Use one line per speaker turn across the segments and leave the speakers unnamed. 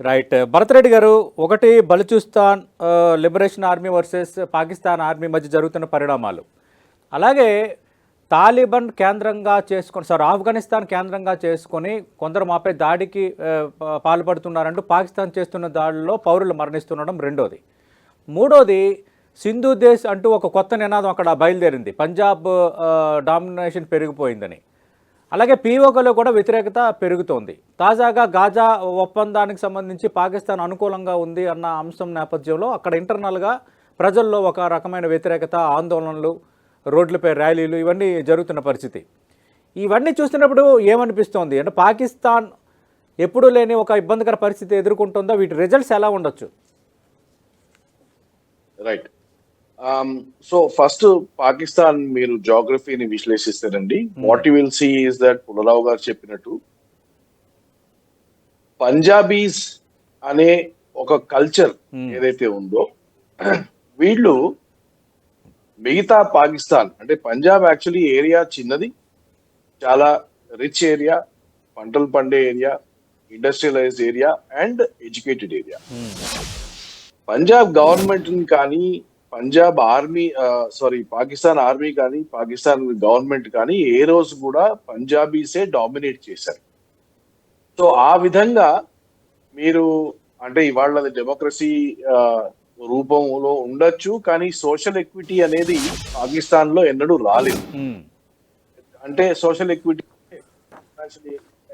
Right. Bharat Reddy గారు ఒకటి Balochistan liberation army versus Pakistan army మధ్య జరుగుతున్న పరిణామాలు. అలాగే తాలిబాన్ కేంద్రంగా చేసుకొని సారీ ఆఫ్ఘనిస్తాన్ కేంద్రంగా చేసుకొని కొందరు మాపై దాడికి పాల్పడుతున్నారంటూ పాకిస్తాన్ చేస్తున్న దాడిలో పౌరులు మరణిస్తుండడం రెండోది. మూడోది సింధు దేశ్ అంటూ ఒక కొత్త నినాదం అక్కడ బయలుదేరింది. పంజాబ్ డామినేషన్ పెరిగిపోయిందని. అలాగే పీఓకలో కూడా వ్యతిరేకత పెరుగుతోంది. తాజాగా గాజా ఒప్పందానికి సంబంధించి పాకిస్తాన్ అనుకూలంగా ఉంది అన్న అంశం నేపథ్యంలో అక్కడ ఇంటర్నల్గా ప్రజల్లో ఒక రకమైన వ్యతిరేకత ఆందోళనలు రోడ్లపై ర్యాలీలు ఇవన్నీ జరుగుతున్న పరిస్థితి. ఇవన్నీ చూస్తున్నప్పుడు ఏమనిపిస్తోంది? అంటే పాకిస్తాన్ ఎప్పుడూ లేని ఒక ఇబ్బందికర పరిస్థితి ఎదుర్కొంటుందో? వీటి రిజల్ట్స్ ఎలా ఉండొచ్చు?
రైట్ సో ఫస్ట్ పాకిస్తాన్ మీరు జాగ్రఫీని విశ్లేషిస్తారండి. What you will see is that Pularao గారు చెప్పినట్టు పంజాబీస్ అనే ఒక కల్చర్
Hmm.
ఏదైతే ఉందో వీళ్ళు మిగతా పాకిస్తాన్ అంటే పంజాబ్ యాక్చువల్లీ ఏరియా చిన్నది చాలా రిచ్ ఏరియా పంటలు పండే area industrialised area and educated area Punjab government కానీ Punjab army sorry Pakistan army కానీ పాకిస్తాన్ గవర్నమెంట్ కానీ ఏ రోజు కూడా పంజాబీసే డామినేట్ చేశారు. సో ఆ విధంగా మీరు అంటే ఇవాళ డెమోక్రసీ రూపంలో ఉండొచ్చు కానీ సోషల్ ఎక్విటీ అనేది పాకిస్తాన్లో ఎన్నడూ రాలేదు. అంటే సోషల్ ఎక్విటీ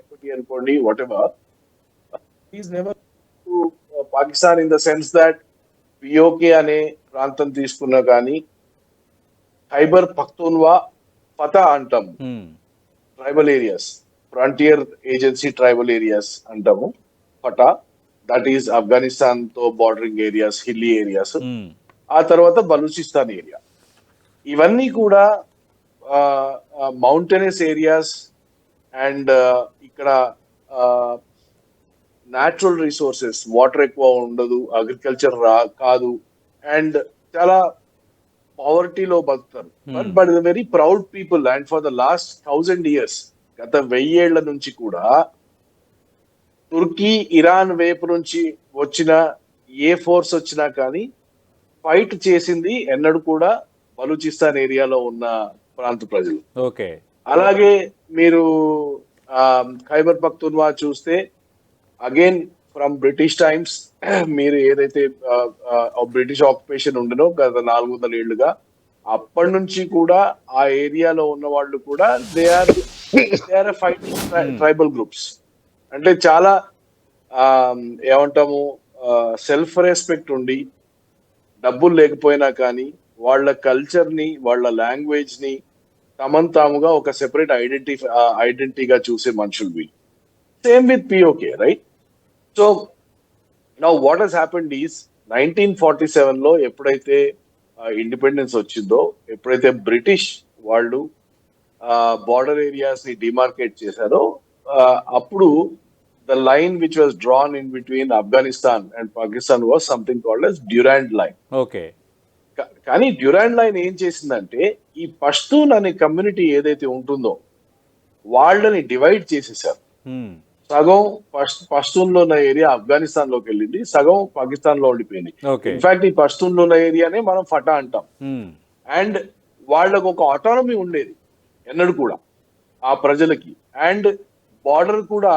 ఎక్విటీ అనుకోండి whatever is never Pakistan in the sense that POK అనే ప్రాంతం తీసుకున్నా కానీ ఖైబర్ పఖ్తూన్వా ఫతా అంటాము. Tribal areas frontier agency tribal areas అంటాము ఫటా దట్ ఈస్ ఆఫ్ఘనిస్తాన్తో బార్డరింగ్ ఏరియాస్ హిల్లీ ఏరియాస్. ఆ తర్వాత బలూచిస్తాన్ ఏరియా ఇవన్నీ కూడా మౌంటైనస్ ఏరియాస్ అండ్ ఇక్కడ న్యాచురల్ రిసోర్సెస్ వాటర్ ఎక్కువ ఉండదు అగ్రికల్చర్ రా కాదు. అండ్ చాలా పావర్టీలో బతుకుతారు. But but very proud people and for the last thousand years గత వెయ్యేళ్ళ నుంచి కూడా తుర్కీ ఇరాన్ వైపు నుంచి వచ్చిన ఏ ఫోర్స్ వచ్చినా కానీ ఫైట్ చేసింది ఎన్నడూ కూడా బలూచిస్తాన్ ఏరియాలో ఉన్న ప్రాంత ప్రజలు.
ఓకే.
అలాగే మీరు ఖైబర్ పఖ్తూన్వా చూస్తే అగైన్ ఫ్రమ్ బ్రిటిష్ టైమ్స్ మీరు ఏదైతే బ్రిటిష్ ఆక్యుపేషన్ ఉండనో గత నాలుగు వందల ఏళ్ళుగా అప్పటి నుంచి కూడా ఆ ఏరియాలో ఉన్న వాళ్ళు కూడా they are they are fighting tribal groups అంటే చాలా ఏమంటాము సెల్ఫ్ రెస్పెక్ట్ ఉండి డబ్బులు లేకపోయినా కానీ వాళ్ళ కల్చర్ని వాళ్ళ లాంగ్వేజ్ని తమన్ తాముగా ఒక సెపరేట్ ఐడెంటి ఐడెంటిటీగా చూసే మనుషులు same with POK right so now what has happened is nineteen forty సెవెన్లో ఎప్పుడైతే ఇండిపెండెన్స్ వచ్చిందో ఎప్పుడైతే బ్రిటిష్ వాళ్ళు బార్డర్ ఏరియాస్ని డిమార్కేట్ చేశారో అప్పుడు the line which was drawn in between Afghanistan and Pakistan was something called as Durand line
okay
కానీ Durand line ఏం చేసిందంటే ఈ పష్తూన్ అనే కమ్యూనిటీ ఏదైతే ఉంటుందో వాళ్ళని డివైడ్ చేసేసారు.
మ్మ్.
సగం పష్తూన్లో ఉన్న ఏరియా ఆఫ్ఘనిస్తాన్లోకి వెళ్ళింది సగం పాకిస్తాన్లో ఉండిపోయింది. ఇన్ఫాక్ట్ ఈ పష్తూన్లో ఉన్న ఏరియానే మనం ఫటా అంటాం. అండ్ వాళ్ళకు ఒక ఆటానమీ ఉండేది ఎన్నడూ కూడా ఆ ప్రజలకి. అండ్ బార్డర్ కూడా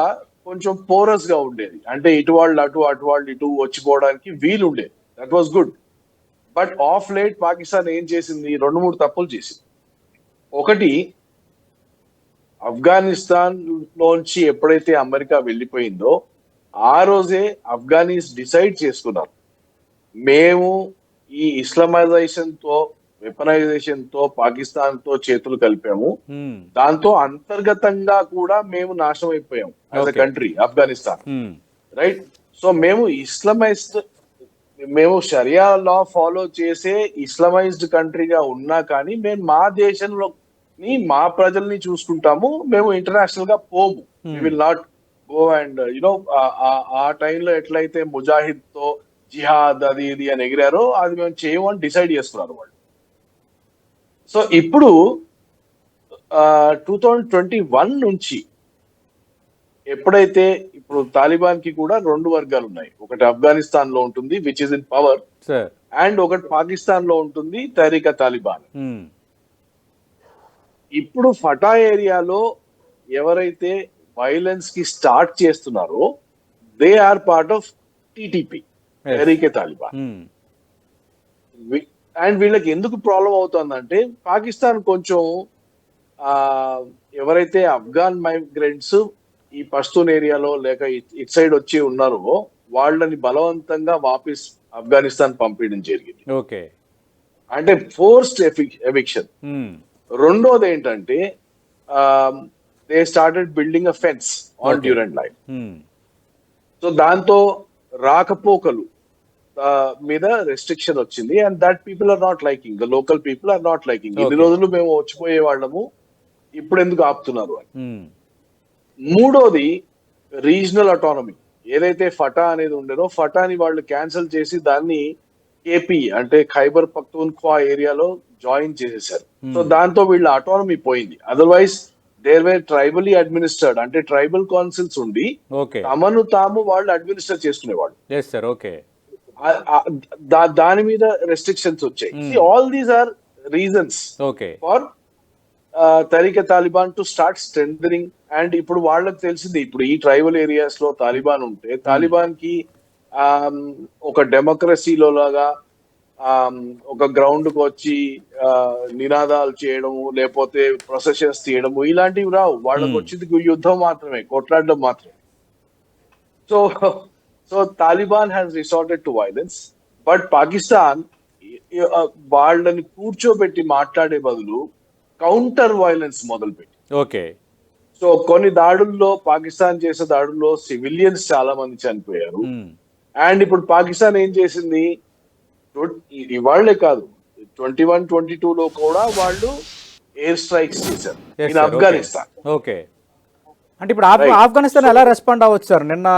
కొంచెం పోరస్గా ఉండేది. అంటే ఇటు వాళ్ళు అటు అటు వాళ్ళు ఇటు వచ్చిపోవడానికి వీలు ఉండేది. That was good but of late Pakistan ఏం చేసింది? రెండు మూడు తప్పులు చేసింది. ఒకటి ఆఫ్ఘనిస్తాన్ లోంచి ఎప్పుడైతే అమెరికా వెళ్ళిపోయిందో ఆ రోజే ఆఫ్ఘనీస్ డిసైడ్ చేసుకున్నారు మేము ఈ ఇస్లామైజేషన్తో వెపనైజేషన్తో పాకిస్తాన్తో చేతులు కలిపాము
మ్మ్.
దాంతో అంతర్గతంగా కూడా మేము నాశనం అయిపోయాం as a. Country Afghanistan. Right so మేము ఇస్లమైజ్డ్ మేము షరియా లా ఫాలో చేసే ఇస్లమైజ్డ్ కంట్రీగా ఉన్నా కానీ మేము మా దేశంలో ని మా ప్రజల్ని చూసుకుంటాము మేము ఇంటర్నేషనల్గా పోము. Will not go and you know ఆ టైంలో ఎట్లయితే ముజాహిద్తో జిహాద్ అది ఇది అని ఎగిరారో అది మేము చేయమని డిసైడ్ చేసుకున్నారు వాళ్ళు. సో ఇప్పుడు టూ థౌజండ్ ట్వంటీ వన్ నుంచి ఎప్పుడైతే ఇప్పుడు తాలిబాన్కి కూడా రెండు వర్గాలు ఉన్నాయి. ఒకటి ఆఫ్ఘనిస్తాన్లో ఉంటుంది which is in power and ఒకటి పాకిస్తాన్లో ఉంటుంది తహరీకా తాలిబాన్.
మ్మ్.
ఇప్పుడు ఫటా ఏరియాలో ఎవరైతే వైలెన్స్కి స్టార్ట్ చేస్తున్నారో they are part of TTP. Tehreek Taliban. And వీళ్ళకి ఎందుకు ప్రాబ్లం అవుతుందంటే పాకిస్తాన్ కొంచెం ఆ ఎవరైతే ఆఫ్ఘాన్ మైగ్రెంట్స్ ఈ పస్తూన్ ఏరియాలో లేక ఇట్- సైడ్ వచ్చి ఉన్నారో వాళ్ళని బలవంతంగా వాపస్ ఆఫ్ఘనిస్తాన్ పంపించడం జరిగింది
ఓకే
అంటే ఫోర్స్డ్ ఎవిక్షన్. రెండోది ఏంటంటే they started building a fence on. Durand line. So దాంతో రాకపోకలు మీద రెస్ట్రిక్షన్ వచ్చింది and that people are not liking the local people are not liking ఇన్ని. రోజులు మేము వచ్చిపోయే వాళ్ళము ఇప్పుడు ఎందుకు ఆపుతున్నారు అని
మ్మ్.
మూడోది రీజనల్ అటానమీ ఏదైతే ఫటా అనేది ఉండేనో ఫటాని వాళ్ళు క్యాన్సిల్ చేసి దాన్ని కేపీ అంటే ఖైబర్ పఖ్తూన్ఖ్వా ఏరియాలో జాయిన్ చేసేసారు.
Hmm.
సో దాంతో వీళ్ళ అటానమీ పోయింది. Otherwise there were tribally administered అంటే ట్రైబల్ కౌన్సిల్స్ ఉండి తమను తాము వాళ్ళు అడ్మినిస్టర్ చేసుకునేవాళ్ళు.
ఓకే
దాని మీద రెస్ట్రిక్షన్స్ వచ్చాయి.
Hmm.
All these are reasons
okay
for Tehreek Taliban to start strengthening and ఇప్పుడు వాళ్ళకి తెలిసింది ఇప్పుడు ఈ ట్రైబల్ ఏరియాస్లో తాలిబాన్ ఉంటే తాలిబాన్కి ఒక డెమోక్రసీలో లాగా ఒక గ్రౌండ్కు వచ్చి నినాదాలు చేయడము లేకపోతే ప్రొసెషన్స్ తీయడము ఇలాంటివి రావు. వాళ్ళకి. వచ్చింది యుద్ధం మాత్రమే కొట్లాడడం మాత్రమే. So so Taliban has resorted to violence but Pakistan వాళ్ళని కూర్చోబెట్టి మాట్లాడే బదులు కౌంటర్ వైలెన్స్ మొదలుపెట్టి.
ఓకే.
సో కొన్ని దాడుల్లో పాకిస్తాన్ చేసే దాడుల్లో సివిలియన్స్ చాలా మంది చనిపోయారు. అండ్ ఇప్పుడు పాకిస్తాన్ ఏం చేసింది? ఇవాళ్ళే కాదు ట్వంటీ వన్ ట్వంటీ టూ లో కూడా వాళ్ళు ఎయిర్ స్ట్రైక్స్ చేశారు ఇన్. ఆఫ్ఘనిస్తాన్.
ఓకే అంటే ఇప్పుడు. ఆఫ్ఘనిస్తాన్ ఎలా రెస్పాండ్ అవ్వచ్చు సార్ నిన్న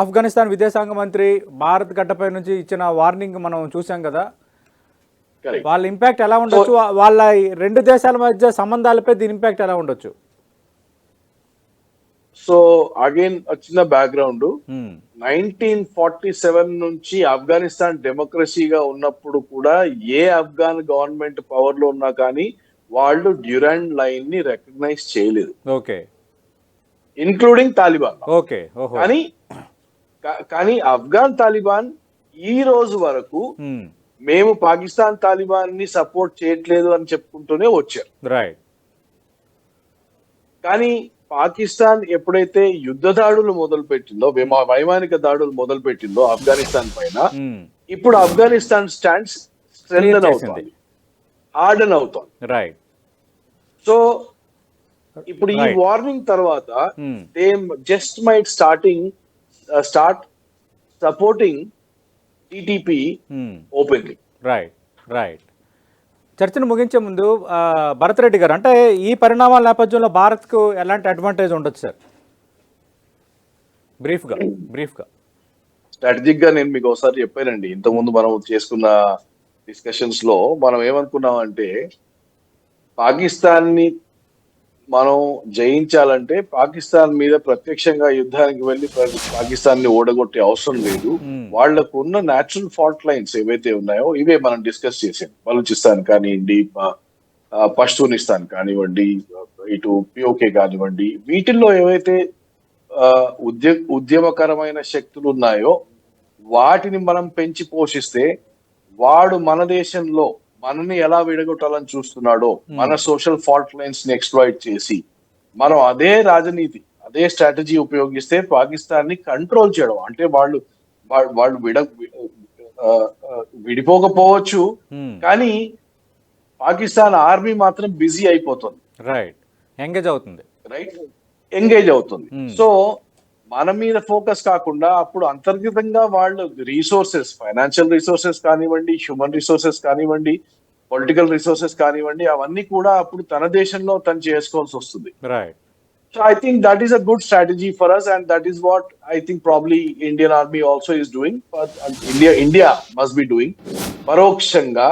ఆఫ్ఘనిస్తాన్ విదేశాంగ మంత్రి భారత్ గడ్డపై నుంచి ఇచ్చిన వార్నింగ్ మనం చూసాం కదా. వాళ్ళ ఇంపాక్ట్ ఎలా ఉండొచ్చు? వాళ్ళ రెండు దేశాల మధ్య సంబంధాలపై దీని ఇంపాక్ట్ ఎలా ఉండొచ్చు?
సో అగైన్ చిన్న బ్యాక్గ్రౌండ్. నైన్టీన్ ఫార్టీ సెవెన్ నుంచి ఆఫ్ఘనిస్తాన్ డెమోక్రసీగా ఉన్నప్పుడు కూడా ఏ ఆఫ్ఘాన్ గవర్నమెంట్ పవర్లో ఉన్నా కానీ వాళ్ళు డ్యూరాండ్ లైన్ని రికగ్నైజ్ చేయలేదు.
ఓకే.
ఇన్క్లూడింగ్ తాలిబాన్
ఓకే
కానీ కానీ ఆఫ్ఘాన్ తాలిబాన్ ఈ రోజు వరకు
మ్మ్.
మేము పాకిస్తాన్ తాలిబాన్ని సపోర్ట్ చేయట్లేదు అని చెప్పుకుంటూనే వచ్చారు.
రైట్
కానీ పాకిస్తాన్ ఎప్పుడైతే యుద్ధ దాడులు మొదలు పెట్టిందో విమా- వైమానిక దాడులు మొదలు పెట్టిందో ఆఫ్ఘనిస్తాన్ పైన. ఇప్పుడు ఆఫ్ఘనిస్తాన్ స్టాండ్స్ స్ట్రెంగ్ అవుతుంది హార్డన్ అవుతుంది
రైట్
సో ఇప్పుడు ఈ. వార్నింగ్ తర్వాత. They just might starting start supporting TTP. Openly
right right చర్చను ముగించే ముందు భరత్ రెడ్డి గారు అంటే ఈ పరిణామాల నేపథ్యంలో భారత్కు ఎలాంటి అడ్వాంటేజ్ ఉండొచ్చు సార్? బ్రీఫ్గా బ్రీఫ్గా.
స్ట్రాటజిక్గా నేను మీకు ఒకసారి చెప్పానండి. ఇంతకుముందు మనం చేసుకున్న డిస్కషన్స్లో మనం ఏమనుకున్నాం అంటే పాకిస్తాన్ని మనం జయించాలంటే పాకిస్తాన్ మీద ప్రత్యక్షంగా యుద్ధానికి వెళ్ళి పాకిస్తాన్ని ఓడగొట్టే అవసరం లేదు. వాళ్ళకు ఉన్న న్యాచురల్ ఫాల్ట్ లైన్స్ ఏవైతే ఉన్నాయో ఇవే మనం డిస్కస్ చేసాం బలూచిస్తాన్ కానివ్వండి పష్తూనిస్తాన్ కానివ్వండి ఇటు పిఓకే కానివ్వండి వీటిల్లో ఏవైతే ఉద్య ఉద్యమకరమైన శక్తులు ఉన్నాయో వాటిని మనం పెంచి పోషిస్తే వాడు మన దేశంలో మనని ఎలా విడగొట్టాలని చూస్తున్నాడో మన సోషల్ ఫాల్ట్ లైన్స్ని ఎక్స్ప్లాయిట్ చేసి మనం అదే రాజనీతి అదే స్ట్రాటజీ ఉపయోగిస్తే పాకిస్తాన్ని కంట్రోల్ చేయడం. అంటే వాళ్ళు వాళ్ళు విడ విడిపోకపోవచ్చు. కానీ పాకిస్తాన్ ఆర్మీ మాత్రం బిజీ అయిపోతుంది.
రైట్ ఎంగేజ్ అవుతుంది.
రైట్ ఎంగేజ్ అవుతుంది. సో మన మీద ఫోకస్ కాకుండా అప్పుడు అంతర్గతంగా వాళ్ళు రీసోర్సెస్ ఫైనాన్షియల్ రీసోర్సెస్ కానివ్వండి హ్యూమన్ రీసోర్సెస్ కానివ్వండి పొలిటికల్ రీసోర్సెస్ కానివ్వండి అవన్నీ కూడా అప్పుడు తన దేశంలో తను చేసుకోవాల్సి వస్తుంది. So I think that is a good strategy for us and that is what I think probably Indian army also is doing India India must be doing పరోక్షంగా.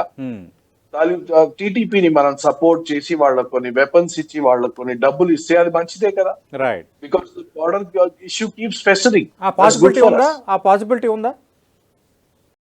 టీటీపీని మనం సపోర్ట్ చేసి వాళ్ళకు కొన్ని వెపన్స్ ఇచ్చి వాళ్ళకు కొన్ని డబ్బులు ఇస్తే అది మంచిదే కదా.
Right
because border issue keeps festering
ఆ పాసిబిలిటీ ఉందా? ఆ పాసిబిలిటీ ఉందా?